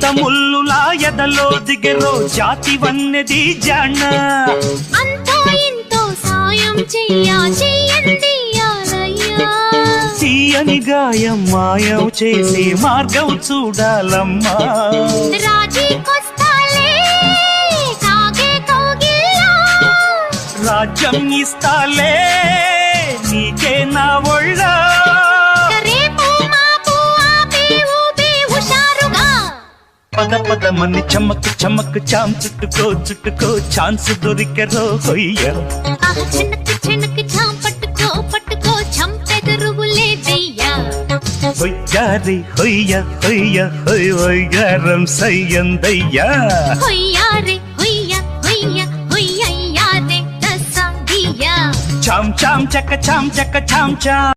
ముల్లులా ఎదలో దిగెరో జాతి వన్నెది జాణ. అంతో ఇంతో సాయం చెయ్యా చెయ్యండి యాలయ్యా తీయని గాయం మాయం చేసి మార్గం చూడాలమ్మా. రాజ్యం ఇస్తాలే పద పద మని చమక్ చమక్ చాం చుట్టుకో చుట్టుకో ఛాన్స్ దొరికెరో ఆహ చిన్నకి చిన్నకి చాం పట్టుకో పట్టుకో చంపెదరువులే వెయ్యా. హొయ్యారి హొయ్య హొయ్య హొయ్ హొయ్యారం సయ్యందయ్యా. హొయ్యారే హొయ్య హొయ్య హొయ్యయ్యారే దసంగియా చాం చాం చక్క చాం చక్క చాం చాం.